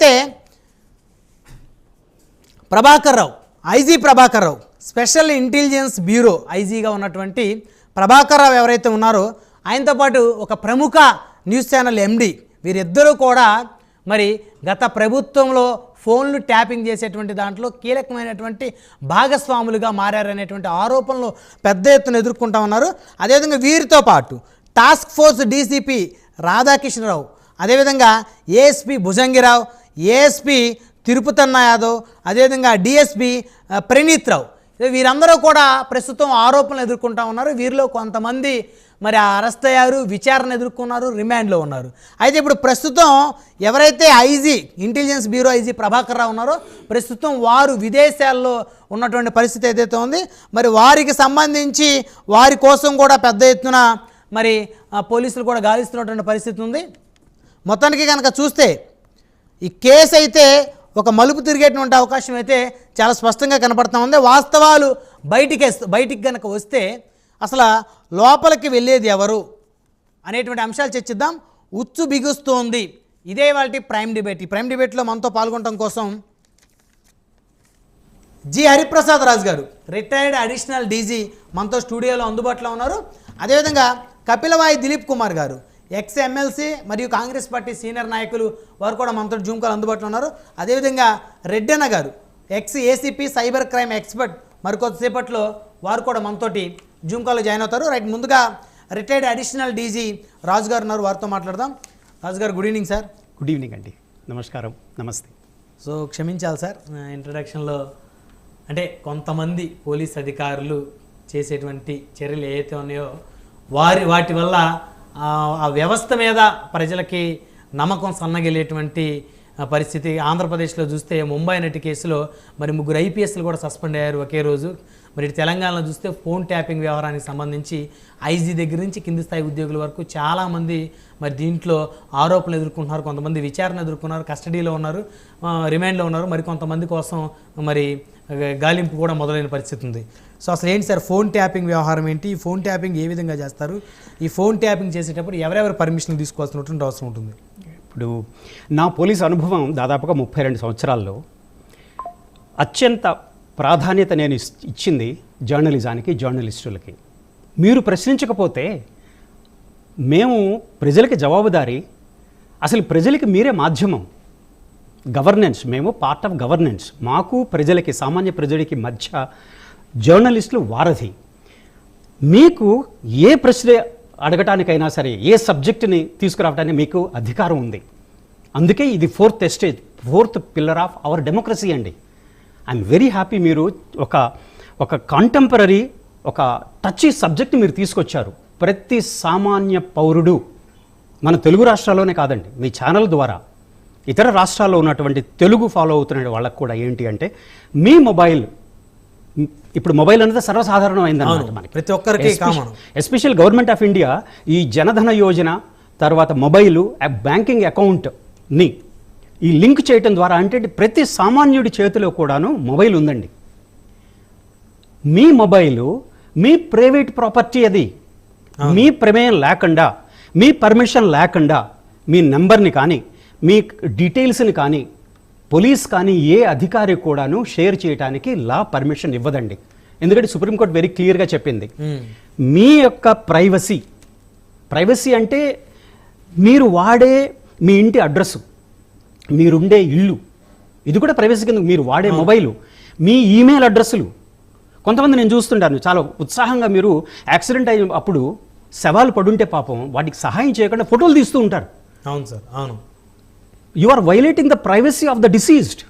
అయితే Prabhakar Rao IG Prabhakar Rao special intelligence bureau ఐజీగా ఉన్నటువంటి ప్రభాకర్ రావు ఎవరైతే ఉన్నారో ఆయనతో పాటు ఒక ప్రముఖ న్యూస్ ఛానల్ ఎండి వీరిద్దరూ కూడా మరి గత ప్రభుత్వంలో ఫోన్లు ట్యాపింగ్ చేసేటువంటి దాంట్లో కీలకమైనటువంటి భాగస్వాములుగా మారారనేటువంటి ఆరోపణలు పెద్ద ఎత్తున ఎదుర్కొంటా ఉన్నారు. అదేవిధంగా వీరితో పాటు టాస్క్ ఫోర్స్ డీసీపీ రాధాకృష్ణరావు అదేవిధంగా ఏఎస్పి భుజంగిరావు ఏఎస్పి తిరుపతన్న యాదవ్ అదేవిధంగా డిఎస్పి ప్రణీత్ రావు. వీరందరూ కూడా ప్రస్తుతం ఆరోపణలు ఎదుర్కొంటా ఉన్నారు. వీరిలో కొంతమంది మరి అరెస్ట్ అయ్యారు విచారణ ఎదుర్కొన్నారు రిమాండ్లో ఉన్నారు. అయితే ఇప్పుడు ప్రస్తుతం ఎవరైతే IG intelligence bureau IG Prabhakar Rao ఉన్నారో ప్రస్తుతం వారు విదేశాల్లో ఉన్నటువంటి పరిస్థితి ఏదైతే ఉంది మరి వారికి సంబంధించి వారి కోసం కూడా పెద్ద ఎత్తున మరి పోలీసులు కూడా గాలిస్తున్నటువంటి పరిస్థితి ఉంది. మొత్తానికి కనుక చూస్తే ఈ కేసు అయితే ఒక మలుపు తిరిగేటువంటి అవకాశం అయితే చాలా స్పష్టంగా కనపడుతూ ఉంది. వాస్తవాలు బయటికి బయటికి కనుక వస్తే అసలు లోపలికి వెళ్ళేది ఎవరు అనేటువంటి అంశాలు చర్చిద్దాం. ఉచ్చు బిగుస్తోంది. ఇదే వాళ్ళ ప్రైమ్ డిబేట్. ఈ ప్రైమ్ డిబేట్లో మనతో పాల్గొనడం కోసం జి హరిప్రసాద్ రాజు గారు రిటైర్డ్ అడిషనల్ డీజీ మనతో స్టూడియోలో అందుబాటులో ఉన్నారు. అదేవిధంగా కపిలవాయి దిలీప్ కుమార్ గారు ఎక్స్ ఎమ్మెల్సీ మరియు కాంగ్రెస్ పార్టీ సీనియర్ నాయకులు వారు కూడా మనతో జూమ్ కాల్ అందుబాటులో ఉన్నారు. అదేవిధంగా రెడ్డన్న గారు ex ACP cyber crime expert మరికొద్దిసేపట్లో వారు కూడా మనతోటి జూమ్ కాల్లో జాయిన్ అవుతారు. రైట్ ముందుగా రిటైర్డ్ అడిషనల్ డీజీ రాజు గారు ఉన్నారు వారితో మాట్లాడదాం. రాజు గారు good evening sir. Good evening అండి. నమస్కారం. నమస్తే. సో క్షమించాలి సార్ ఇంట్రడక్షన్లో అంటే కొంతమంది పోలీస్ అధికారులు చేసేటువంటి చర్యలు ఏవైతే ఉన్నాయో వారి వాటి వల్ల ఆ, వ్యవస్థ మీద ప్రజలకి నమ్మకం సన్నగిలేటువంటి పరిస్థితి ఆంధ్రప్రదేశ్లో చూస్తే ముంబై నటి కేసులో మరి ముగ్గురు ఐపీఎస్లు కూడా సస్పెండ్ అయ్యారు ఒకే రోజు. మరి తెలంగాణలో చూస్తే ఫోన్ ట్యాపింగ్ వ్యవహారానికి సంబంధించి ఐజీ దగ్గర నుంచి కింది స్థాయి ఉద్యోగుల వరకు చాలామంది మరి దీంట్లో ఆరోపణలు ఎదుర్కొంటున్నారు. కొంతమంది విచారణ ఎదుర్కొన్నారు కస్టడీలో ఉన్నారు రిమాండ్లో ఉన్నారు. మరి కొంతమంది కోసం మరి గాలింపు కూడా మొదలైన పరిస్థితి ఉంది. సో అసలు ఏంటి సార్? ఫోన్ ట్యాపింగ్ వ్యవహారం ఏంటి? ఈ ఫోన్ ట్యాపింగ్ ఏ విధంగా చేస్తారు? ఈ ఫోన్ ట్యాపింగ్ చేసేటప్పుడు ఎవరెవరు పర్మిషన్ తీసుకోవాల్సినటువంటి అవసరం ఉంటుంది? ఇప్పుడు నా పోలీస్ అనుభవం దాదాపుగా ముప్పై రెండు సంవత్సరాల్లో అత్యంత ప్రాధాన్యత నేను ఇచ్చింది జర్నలిజానికి జర్నలిస్టులకి. మీరు ప్రశ్నించకపోతే మేము ప్రజలకి జవాబుదారి అసలు ప్రజలకి మీరే మాధ్యమం. గవర్నెన్స్ మేము పార్ట్ ఆఫ్ గవర్నెన్స్. మాకు ప్రజలకి సామాన్య ప్రజలకి మధ్య జర్నలిస్టులు వారధి. మీకు ఏ ప్రశ్న అడగటానికైనా సరే ఏ సబ్జెక్టుని తీసుకురావడానికి మీకు అధికారం ఉంది. అందుకే ఇది fourth stage fourth pillar of our democracy అండి. ఐఎమ్ వెరీ హ్యాపీ మీరు ఒక ఒక కాంటెంపరీ ఒక టచ్ సబ్జెక్ట్ మీరు తీసుకొచ్చారు. ప్రతి సామాన్య పౌరుడు మన తెలుగు రాష్ట్రాల్లోనే కాదండి మీ ఛానల్ ద్వారా. ఇతర రాష్ట్రాల్లో ఉన్నటువంటి తెలుగు ఫాలో అవుతున్న వాళ్ళకు కూడా ఏంటి అంటే మీ మొబైల్ ఇప్పుడు మొబైల్ అనేది సర్వసాధారణం అయిందన్నమాట మనకి. ప్రతి ఒక్కరికి. ఎస్పెషల్ గవర్నమెంట్ ఆఫ్ ఇండియా ఈ జనధన యోజన తర్వాత మొబైలు బ్యాంకింగ్ అకౌంట్ని ఈ లింక్ చేయటం ద్వారా అంటే ప్రతి సామాన్యుడి చేతిలో కూడాను మొబైల్ ఉందండి. మీ మొబైలు మీ ప్రైవేట్ ప్రాపర్టీ అది. మీ ప్రమేయం లేకుండా మీ పర్మిషన్ లేకుండా మీ నెంబర్ని కానీ మీ డీటెయిల్స్ని కానీ పోలీస్ కానీ ఏ అధికారి కూడాను షేర్ చేయడానికి లా పర్మిషన్ ఇవ్వదండి. ఎందుకంటే సుప్రీంకోర్టు వెరీ క్లియర్గా చెప్పింది. మీ యొక్క ప్రైవసీ ప్రైవసీ అంటే మీరు వాడే మీ ఇంటి అడ్రస్ మీరుండే ఇల్లు ఇది కూడా ప్రైవసీ కింద మీరు వాడే మొబైలు మీ ఈమెయిల్ అడ్రస్సులు. కొంతమంది నేను చూస్తుంటాను చాలా ఉత్సాహంగా మీరు యాక్సిడెంట్ అయిన అప్పుడు శవాలు పడుంటే పాపం వాటికి సహాయం చేయకుండా ఫోటోలు తీస్తూ ఉంటారు. అవును సార్ అవును. You are violating the privacy of the deceased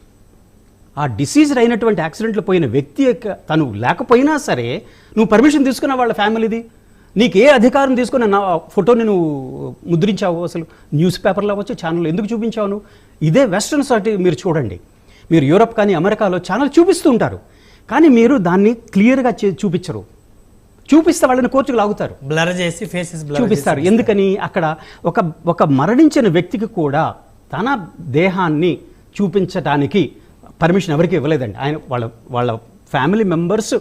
ఆ డిసీజ్డ్ అయినటువంటి యాక్సిడెంట్లో పోయిన వ్యక్తి యొక్క తను లేకపోయినా సరే నువ్వు పర్మిషన్ తీసుకున్న వాళ్ళ ఫ్యామిలీది. నీకు ఏ అధికారం తీసుకుని నా ఫోటోని నువ్వు ముద్రించావు అసలు న్యూస్ పేపర్లో అవ్వచ్చు ఛానల్ ఎందుకు చూపించావు నువ్వు? ఇదే వెస్ట్రన్ సొసైటీ మీరు చూడండి. మీరు యూరప్ కానీ అమెరికాలో ఛానల్ చూపిస్తూ ఉంటారు. కానీ మీరు దాన్ని క్లియర్గా చూపించరు. చూపిస్తే వాళ్ళని కోర్టుకు లాగుతారు. బ్లర్ చేసి ఫేసెస్ చూపిస్తారు. ఎందుకని? అక్కడ ఒక ఒక మరణించిన వ్యక్తికి కూడా తన దేహాన్ని చూపించడానికి పర్మిషన్ ఎవరికి ఇవ్వలేదండి. ఆయన వాళ్ళ వాళ్ళ ఫ్యామిలీ మెంబర్స్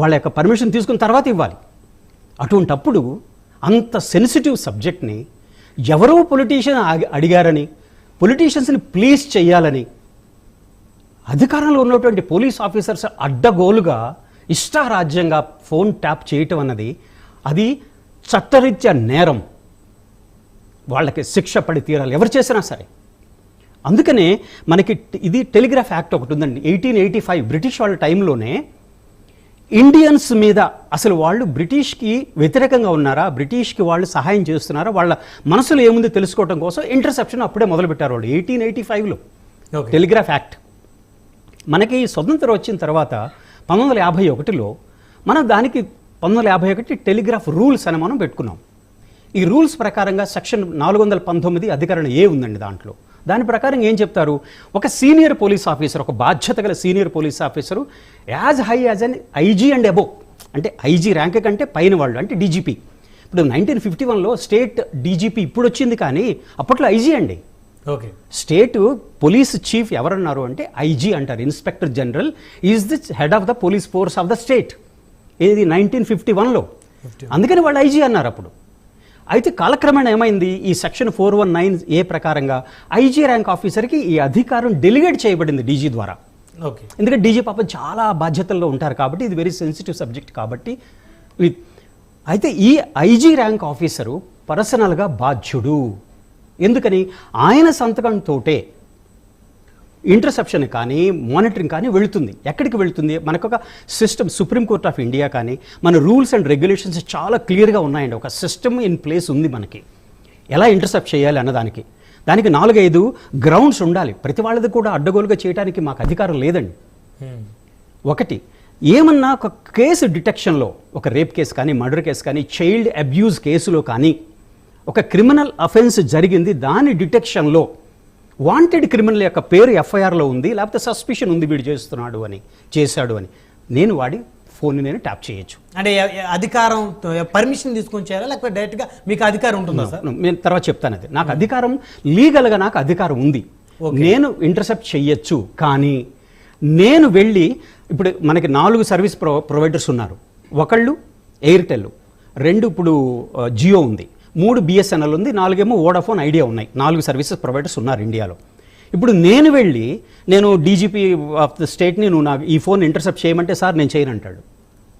వాళ్ళ యొక్క పర్మిషన్ తీసుకున్న తర్వాత ఇవ్వాలి. అటువంటప్పుడు అంత సెన్సిటివ్ సబ్జెక్ట్ని ఎవరో పొలిటీషియన్ అడిగారని పొలిటీషియన్స్ని ప్లీజ్ చేయాలని అధికారంలో ఉన్నటువంటి పోలీస్ ఆఫీసర్స్ అడ్డగోలుగా ఇష్టారాజ్యంగా ఫోన్ ట్యాప్ చేయటం అన్నది అది చట్టరీత్యా నేరం. వాళ్ళకి శిక్ష పడి తీరాలి. ఎవరు చేసినా సరే. అందుకనే మనకి ఇది టెలిగ్రాఫ్ యాక్ట్ ఒకటి ఉందండి. ఎయిటీన్ ఎయిటీ ఫైవ్ బ్రిటిష్ వాళ్ళ టైంలోనే ఇండియన్స్ మీద అసలు వాళ్ళు బ్రిటిష్కి వ్యతిరేకంగా ఉన్నారా? బ్రిటిష్కి వాళ్ళు సహాయం చేస్తున్నారా? వాళ్ళ మనసులో ఏముంది తెలుసుకోవడం కోసం ఇంటర్సెప్షన్ అప్పుడే మొదలుపెట్టారు వాళ్ళు. ఎయిటీన్ ఎయిటీ ఫైవ్లో టెలిగ్రాఫ్ యాక్ట్. మనకి స్వతంత్రం వచ్చిన తర్వాత పంతొమ్మిది వందల యాభై ఒకటిలో మనం దానికి పంతొమ్మిది వందల యాభై ఒకటి టెలిగ్రాఫ్ రూల్స్ అని మనం పెట్టుకున్నాం. ఈ రూల్స్ ప్రకారంగా సెక్షన్ నాలుగు వందల పంతొమ్మిది అధికరణ ఏ ఉందండి దాంట్లో? దాని ప్రకారం ఏం చెప్తారు? ఒక సీనియర్ పోలీస్ ఆఫీసర్ ఒక బాధ్యత గల senior police officer as high as an IG and above అంటే ఐజీ ర్యాంక్ కంటే పైన వాళ్ళు అంటే డీజీపీ. ఇప్పుడు నైన్టీన్ ఫిఫ్టీ వన్లో స్టేట్ డీజీపీ ఇప్పుడు వచ్చింది కానీ అప్పట్లో ఐజీ అండి. ఓకే. స్టేట్ పోలీస్ చీఫ్ ఎవరన్నారు అంటే ఐజీ అంటారు. Inspector general is the head of the police force of the state. ఇది నైన్టీన్ ఫిఫ్టీ వన్లో. అందుకని వాళ్ళు ఐజీ అన్నారు అప్పుడు. అయితే కాలక్రమేణా ఏమైంది? ఈ section four one nine A ప్రకారంగా ఐజీ ర్యాంక్ ఆఫీసర్కి ఈ అధికారం డెలిగేట్ చేయబడింది డీజీ ద్వారా. ఓకే. ఎందుకంటే డీజీ పాపం చాలా బాధ్యతల్లో ఉంటారు కాబట్టి ఇది వెరీ సెన్సిటివ్ సబ్జెక్ట్ కాబట్టి అయితే ఈ ఐజీ ర్యాంక్ ఆఫీసరు పర్సనల్గా బాధ్యుడు. ఎందుకని? ఆయన సంతకంతోటే ఇంటర్సెప్షన్ కానీ మానిటరింగ్ కానీ వెళుతుంది. ఎక్కడికి వెళుతుంది? మనకు ఒక సిస్టమ్ సుప్రీంకోర్ట్ ఆఫ్ ఇండియా కానీ మన రూల్స్ అండ్ రెగ్యులేషన్స్ చాలా క్లియర్గా ఉన్నాయండి. ఒక సిస్టమ్ ఇన్ ప్లేస్ ఉంది మనకి. ఎలా ఇంటర్సెప్ట్ చేయాలి అన్నదానికి దానికి? నాలుగైదు గ్రౌండ్స్ ఉండాలి. ప్రతి వాళ్ళది కూడా అడ్డగోలుగా చేయడానికి మాకు అధికారం లేదండి. ఒకటి ఏమన్నా ఒక కేసు డిటెక్షన్లో ఒక రేప్ కేసు కానీ మర్డర్ కేసు కానీ చైల్డ్ అబ్యూజ్ కేసులో కానీ ఒక క్రిమినల్ అఫెన్స్ జరిగింది. దాని డిటెక్షన్లో వాంటెడ్ క్రిమినల్ యొక్క పేరు ఎఫ్ఐఆర్లో ఉంది లేకపోతే సస్పిషన్ ఉంది వీడు చేస్తున్నాడు అని చేశాడు అని. నేను వాడి ఫోన్ నేను ట్యాప్ చేయొచ్చు. అంటే అధికారం పర్మిషన్ తీసుకొని చేయాలా లేకపోతే డైరెక్ట్గా మీకు అధికారం ఉంటుందా సార్? నేను తర్వాత చెప్తాను అది. నాకు అధికారం లీగల్గా నాకు అధికారం ఉంది. నేను ఇంటర్సెప్ట్ చెయ్యొచ్చు కానీ నేను వెళ్ళి ఇప్పుడు మనకి నాలుగు సర్వీస్ ప్రొ ప్రొవైడర్స్ ఉన్నారు. ఒకళ్ళు ఎయిర్టెల్ రెండు ఇప్పుడు జియో ఉంది. మూడు బిఎస్ఎన్ఎల్ ఉంది నాలుగేమో వోడాఫోన్ ఐడియా ఉన్నాయి. నాలుగు సర్వీసెస్ ప్రొవైడర్స్ ఉన్నారు ఇండియాలో. ఇప్పుడు నేను వెళ్ళి నేను డీజీపీ ఆఫ్ ద స్టేట్ని నువ్వు నాకు ఈ ఫోన్ ఇంటర్సెప్ట్ చేయమంటే సార్ నేను చేయను అంటాడు.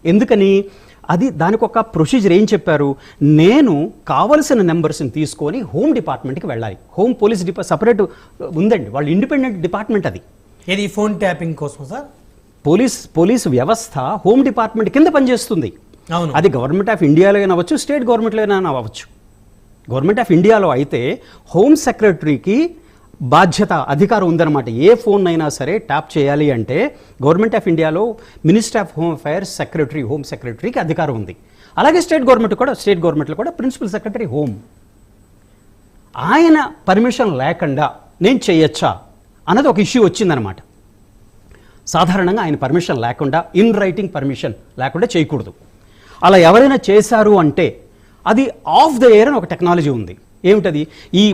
ఎందుకని? అది దానికి ఒక ప్రొసీజర్ ఏం చెప్పారు? నేను కావలసిన నెంబర్స్ని తీసుకొని హోమ్ డిపార్ట్మెంట్కి వెళ్ళాలి. హోమ్ పోలీస్ డిపా సపరేట్ ఉందండి. వాళ్ళు ఇండిపెండెంట్ డిపార్ట్మెంట్ అది. ఏది ఫోన్ ట్యాపింగ్ కోసం సార్? పోలీస్ పోలీస్ వ్యవస్థ హోమ్ డిపార్ట్మెంట్ కింద పనిచేస్తుంది. అది గవర్నమెంట్ ఆఫ్ ఇండియాలో అయినా అవ్వచ్చు స్టేట్ గవర్నమెంట్లో అయినా అవ్వచ్చు. గవర్నమెంట్ ఆఫ్ ఇండియాలో అయితే హోమ్ సెక్రటరీకి బాధ్యత అధికారం ఉందన్నమాట. ఏ ఫోన్ అయినా సరే ట్యాప్ చేయాలి అంటే గవర్నమెంట్ ఆఫ్ ఇండియాలో minister of home affairs secretary home సెక్రటరీకి అధికారం ఉంది. అలాగే స్టేట్ గవర్నమెంట్ కూడా స్టేట్ గవర్నమెంట్లో కూడా ప్రిన్సిపల్ సెక్రటరీ హోమ్. ఆయన పర్మిషన్ లేకుండా నేను చేయొచ్చా అన్నది ఒక ఇష్యూ వచ్చిందనమాట సాధారణంగా ఆయన పర్మిషన్ లేకుండా ఇన్ రైటింగ్ పర్మిషన్ లేకుండా చేయకూడదు. అలా ఎవరైనా చేశారు అంటే అది ఆఫ్ ద ఎయిర్ అని ఒక టెక్నాలజీ ఉంది. ఏమిటది? ఈ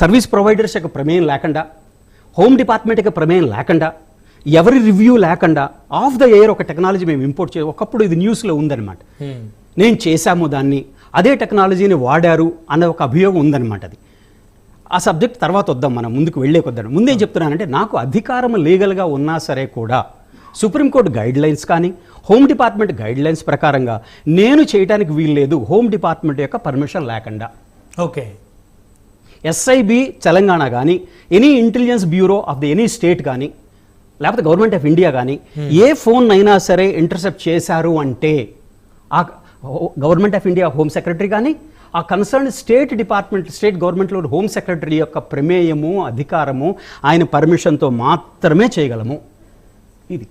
సర్వీస్ ప్రొవైడర్స్ యొక్క ప్రమేయం లేకుండా హోమ్ డిపార్ట్మెంట్ యొక్క ప్రమేయం లేకుండా ఎవరి రివ్యూ లేకుండా ఆఫ్ ద ఎయిర్ ఒక టెక్నాలజీ మేము ఇంపోర్ట్ చే ఒకప్పుడు ఇది న్యూస్లో ఉందన్నమాట. నేను చేశాము దాన్ని అదే టెక్నాలజీని వాడారు అన్న ఒక అభియోగం ఉందన్నమాట అది. ఆ సబ్జెక్ట్ తర్వాత వద్దాం మనం ముందుకు వెళ్ళే కొద్దాం ముందేం చెప్తున్నానంటే నాకు అధికారం లీగల్గా ఉన్నా సరే కూడా సుప్రీంకోర్టు గైడ్ లైన్స్ కానీ హోమ్ డిపార్ట్మెంట్ గైడ్ లైన్స్ ప్రకారంగా నేను చేయడానికి వీల్లేదు హోమ్ డిపార్ట్మెంట్ యొక్క పర్మిషన్ లేకుండా. ఓకే. ఎస్ఐబి తెలంగాణ కానీ any intelligence bureau of the any state కానీ లేకపోతే గవర్నమెంట్ ఆఫ్ ఇండియా కానీ ఏ ఫోన్ అయినా సరే ఇంటర్సెప్ట్ చేశారు అంటే ఆ government of India home secretary కానీ ఆ కన్సర్న్ స్టేట్ డిపార్ట్మెంట్ స్టేట్ గవర్నమెంట్లో హోమ్ సెక్రటరీ యొక్క ప్రమేయము అధికారము ఆయన పర్మిషన్తో మాత్రమే చేయగలము. ఇది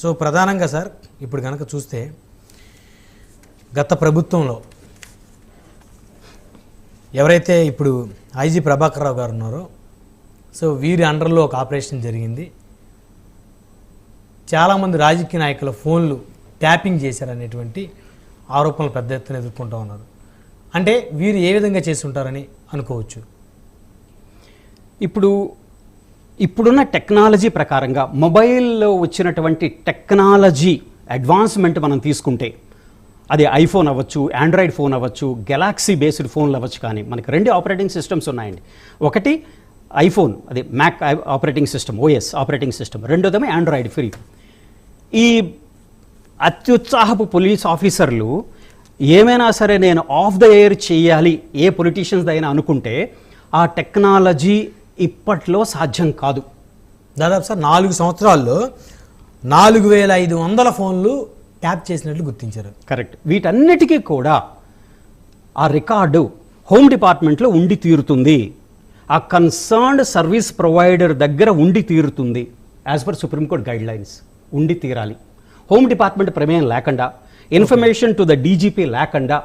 సో ప్రధానంగా సార్ ఇప్పుడు కనుక చూస్తే గత ప్రభుత్వంలో ఎవరైతే ఇప్పుడు ఐజీ ప్రభాకర్ రావు గారు ఉన్నారో సో వీరి అండర్లో ఒక ఆపరేషన్ జరిగింది. చాలామంది రాజకీయ నాయకుల ఫోన్లు ట్యాపింగ్ చేశారనేటువంటి ఆరోపణలు పెద్ద ఎత్తున ఎదుర్కొంటూ ఉన్నారు. అంటే వీరు ఏ విధంగా చేసి ఉంటారని అనుకోవచ్చు. ఇప్పుడు ఇప్పుడున్న టెక్నాలజీ ప్రకారంగా మొబైల్లో వచ్చినటువంటి టెక్నాలజీ అడ్వాన్స్మెంట్ మనం తీసుకుంటే అది ఐఫోన్ అవ్వచ్చు ఆండ్రాయిడ్ ఫోన్ అవ్వచ్చు గెలాక్సీ బేస్డ్ ఫోన్లు అవ్వచ్చు కానీ మనకి రెండు ఆపరేటింగ్ సిస్టమ్స్ ఉన్నాయండి. ఒకటి ఐఫోన్ అది Mac operating system OS operating system రెండోదేమో Android free. ఈ అత్యుత్సాహపు పోలీస్ ఆఫీసర్లు ఏమైనా సరే నేను ఆఫ్ ద ఎయిర్ చేయాలి ఏ పొలిటీషియన్స్ అయినా అనుకుంటే ఆ టెక్నాలజీ ఇప్పట్లో సాధ్యం కాదు. దాదాపు సార్ నాలుగు సంవత్సరాల్లో నాలుగు వేల ఐదు వందల ఫోన్లు ట్యాప్ చేసినట్లు గుర్తించారు. కరెక్ట్. వీటన్నిటికీ కూడా ఆ రికార్డు హోమ్ డిపార్ట్మెంట్లో ఉండి తీరుతుంది. ఆ కన్సర్న్డ్ సర్వీస్ ప్రొవైడర్ దగ్గర ఉండి తీరుతుంది. As per supreme court guidelines ఉండి తీరాలి. హోమ్ డిపార్ట్మెంట్ ప్రమేయం లేకుండా ఇన్ఫర్మేషన్ టు ద డీజీపీ లేకుండా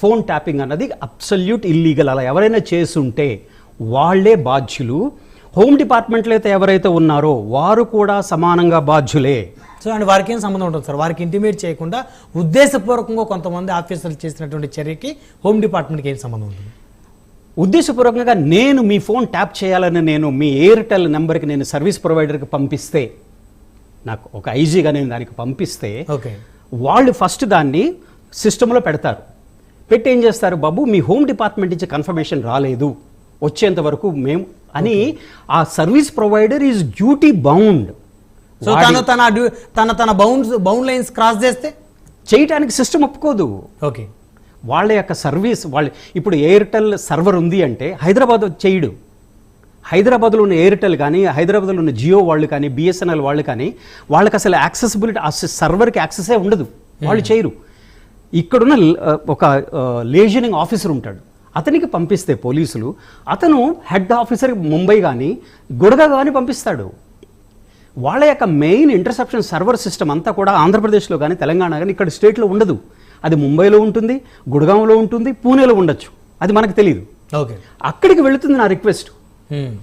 ఫోన్ ట్యాపింగ్ అన్నది అబ్సల్యూట్ ఇల్లీగల్ అలా ఎవరైనా చేసుంటే వాళ్ళే బాధ్యులు. హోమ్ డిపార్ట్మెంట్లో అయితే ఎవరైతే ఉన్నారో వారు కూడా సమానంగా బాధ్యులే. సో అండ్ వారికి ఏం సంబంధం ఉంటుంది సార్. వారికి ఇంటిమేట్ చేయకుండా ఉద్దేశపూర్వకంగా కొంతమంది ఆఫీసర్లు చేసినటువంటి చర్యకి హోమ్ డిపార్ట్మెంట్కి ఏం సంబంధం ఉంటుంది ఉద్దేశపూర్వకంగా నేను మీ ఫోన్ ట్యాప్ చేయాలని నేను మీ ఎయిర్టెల్ నెంబర్కి నేను సర్వీస్ ప్రొవైడర్కి పంపిస్తే నాకు ఒక ఐజీగా నేను దానికి పంపిస్తే ఓకే. వాళ్ళు ఫస్ట్ దాన్ని సిస్టంలో పెడతారు. పెట్టి ఏం చేస్తారు బాబు? మీ హోమ్ డిపార్ట్మెంట్ నుంచి కన్ఫర్మేషన్ రాలేదు. వచ్చేంత వరకు మేము అని ఆ service provider is duty bound. So తను తన తన తన బౌండ్స్ బౌండ్ లైన్స్ క్రాస్ చేస్తే? చేయటానికి సిస్టమ్ ఒప్పుకోదు. ఓకే వాళ్ళ యొక్క సర్వీస్ వాళ్ళ ఇప్పుడు ఎయిర్టెల్ సర్వర్ ఉంది అంటే హైదరాబాద్ చేయడు. హైదరాబాద్లో ఉన్న ఎయిర్టెల్ కానీ హైదరాబాద్లో ఉన్న జియో వాళ్ళు కానీ బిఎస్ఎన్ఎల్ వాళ్ళు కానీ వాళ్ళకి అసలు యాక్సెసిబిలిటీ ఆ సర్వర్కి యాక్సెసే ఉండదు. వాళ్ళు చేయరు. ఇక్కడున్న ఒక లేజనింగ్ ఆఫీసర్ ఉంటాడు. అతనికి పంపిస్తే పోలీసులు అతను హెడ్ ఆఫీసర్ ముంబై కానీ గుడగా కానీ పంపిస్తాడు. వాళ్ళ యొక్క మెయిన్ ఇంటర్సెప్షన్ సర్వర్ సిస్టమ్ అంతా కూడా ఆంధ్రప్రదేశ్లో కానీ తెలంగాణ కానీ ఇక్కడ స్టేట్లో ఉండదు. అది ముంబైలో ఉంటుంది గుడగాంలో ఉంటుంది పూణేలో ఉండొచ్చు. అది మనకు తెలియదు ఓకే. అక్కడికి వెళుతుంది నా రిక్వెస్ట్.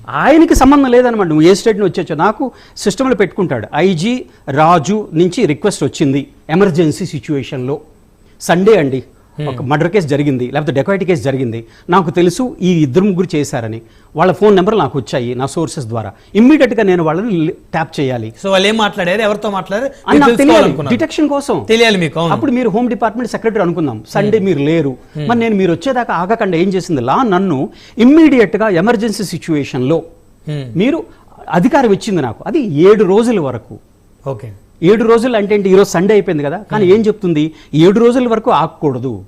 ఆయనకి సంబంధం లేదనమాట. నువ్వు ఏ స్టేట్ నుంచి వచ్చాచో నాకు సిస్టంలో పెట్టుకుంటాడు. ఐజీ రాజు నుంచి రిక్వెస్ట్ వచ్చింది ఎమర్జెన్సీ సిచ్యువేషన్లో సండే అండి. ఒక మర్డర్ కేసు జరిగింది లేకపోతే డెకాయిటీ కేసు జరిగింది. నాకు తెలుసు ఈ ఇద్దరు ముగ్గురు చేశారని. వాళ్ళ ఫోన్ నెంబర్లు నాకు వచ్చాయి నా సోర్సెస్ ద్వారా. ఇమ్మీడియట్గా నేను వాళ్ళని ట్యాప్ చేయాలి. సో వాళ్ళు ఏం మాట్లాడారు? ఎవరితో మాట్లాడారు? తెలియాలి. డిటెక్షన్ కోసం. తెలియాలి మీకు. అప్పుడు మీరు హోమ్ డిపార్ట్మెంట్ సెక్రటరీ అనుకుందాం. సండే మీరు లేరు. మరి నేను మీరు వచ్చేదాకా ఆగకుండా ఏం చేసింది? లా నన్ను ఇమ్మీడియట్గా ఎమర్జెన్సీ సిచ్యువేషన్లో Hmm. మీరు అధికారం ఇచ్చింది నాకు. అది ఏడు రోజుల వరకు. ఓకే. ఏడు రోజులు అంటే ఏంటి? ఈరోజు సండే అయిపోయింది కదా? కానీ ఏం చెప్తుంది? ఏడు రోజుల వరకు ఆగకూడదు.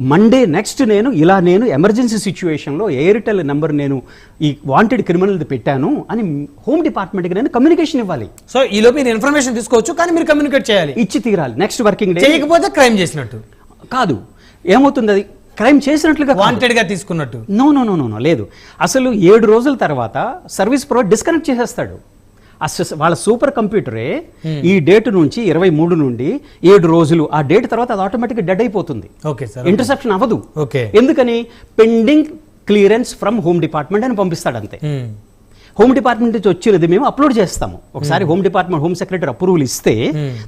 మండే నెక్స్ట్ నేను ఇలా నేను ఎమర్జెన్సీ సిచ్యువేషన్లో ఎయిర్టెల్ నెంబర్ నేను ఈ వాంటెడ్ క్రిమినల్ది పెట్టాను అని హోమ్ డిపార్ట్మెంట్కి నేను కమ్యూనికేషన్ ఇవ్వాలి. సో ఈలో మీరు ఇన్ఫర్మేషన్ తీసుకోవచ్చు కానీ మీరు కమ్యూనికేట్ చేయాలి. ఇచ్చి తీరాలి. నెక్స్ట్ వర్కింగ్ డే చేయకపోతే క్రైమ్ చేసినట్టు. కాదు. ఏమవుతుంది అది? క్రైమ్ చేసినట్లుగా కాదు. వాంటెడ్గా తీసుకున్నట్టు. నో నో నో నో లేదు. అసలు ఏడు రోజుల తర్వాత సర్వీస్ ప్రొవైడ్ డిస్కనెక్ట్ చేసేస్తాడు. వాళ్ళ సూపర్ కంప్యూటరే ఈ డేట్ నుంచి ఇరవై మూడు నుండి ఏడు రోజులు. ఆ డేట్ తర్వాత అది ఆటోమేటిక్గా డెడ్ అయిపోతుంది. Okay sir. ఇంటర్సెప్షన్ అవ్వదు. ఓకే. ఎందుకని? Pending clearance from home department అని పంపిస్తాడు అంతే Hmm. హోమ్ డిపార్ట్మెంట్ నుంచి వచ్చినది మేము అప్లోడ్ చేస్తాము. ఒకసారి home department home secretary approval ఇస్తే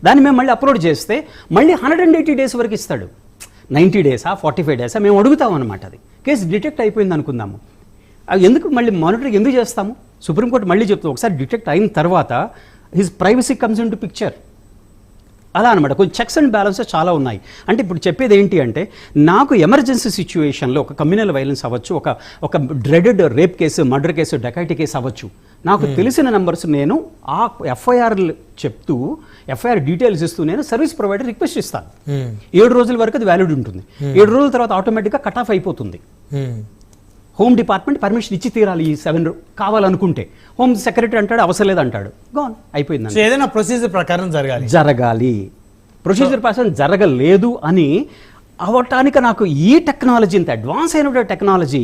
దాన్ని మేము మళ్ళీ అప్లోడ్ చేస్తే మళ్ళీ హండ్రెడ్ అండ్ ఎయిటీ డేస్ వరకు ఇస్తాడు. నైంటీ డేసా ఫార్టీ ఫైవ్ డేసా మేము అడుగుతాం అనమాట అది. కేసు డిటెక్ట్ అయిపోయింది అనుకుందాము. అది ఎందుకు మళ్ళీ మానిటరింగ్ ఎందుకు చేస్తాము? సుప్రీంకోర్టు మళ్ళీ చెప్తాం ఒకసారి డిటెక్ట్ అయిన తర్వాత his privacy comes into picture అలా అనమాట కొంచెం చెక్స్ అండ్ బ్యాలెన్సెస్ చాలా ఉన్నాయి. అంటే ఇప్పుడు చెప్పేది ఏంటి అంటే నాకు ఎమర్జెన్సీ సిచ్యువేషన్లో ఒక కమ్యూనల్ వైలెన్స్ అవ్వచ్చు ఒక ఒక dreaded rape case murder case dacoity case అవ్వచ్చు. నాకు తెలిసిన నెంబర్స్ నేను ఆ ఎఫ్ఐఆర్ చెప్తూ ఎఫ్ఐఆర్ డీటెయిల్స్ ఇస్తూ నేను సర్వీస్ ప్రొవైడర్ రిక్వెస్ట్ ఇస్తాను. Hmm. ఏడు రోజుల వరకు అది వ్యాలిడ్ ఉంటుంది. ఏడు రోజుల తర్వాత ఆటోమేటిక్గా కట్ ఆఫ్ అయిపోతుంది. Hmm. హోమ్ డిపార్ట్మెంట్ పర్మిషన్ ఇచ్చి తీరాలి ఈ సెవెన్ కావాలనుకుంటే. హోమ్ సెక్రటరీ అంటాడు అవసరం లేదంటాడు. గాన్ అయిపోయింది ఏదైనా ప్రొసీజర్ ప్రకారం జరగాలి. జరగాలి. ప్రొసీజర్ పర్సన్ జరగలేదు అని అవటానికి నాకు ఈ టెక్నాలజీ ఇంత అడ్వాన్స్ అయిన టెక్నాలజీ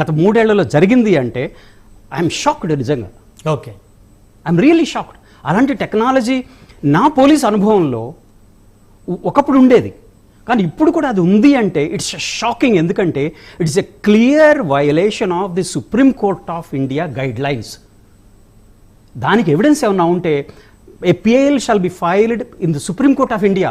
గత మూడేళ్ళలో జరిగింది అంటే ఐఎమ్ షాక్డ్ నిజంగా. ఓకే ఐఎమ్ రియల్లీ షాక్డ్ అలాంటి టెక్నాలజీ నా పోలీస్ అనుభవంలో ఒకప్పుడు ఉండేది. కానీ ఇప్పుడు కూడా అది ఉంది అంటే ఇట్స్ షాకింగ్ ఎందుకంటే it's a clear violation of the supreme court of India guidelines దానికి ఎవిడెన్స్ ఏమన్నా ఉంటే a PIL shall be filed in the supreme court of India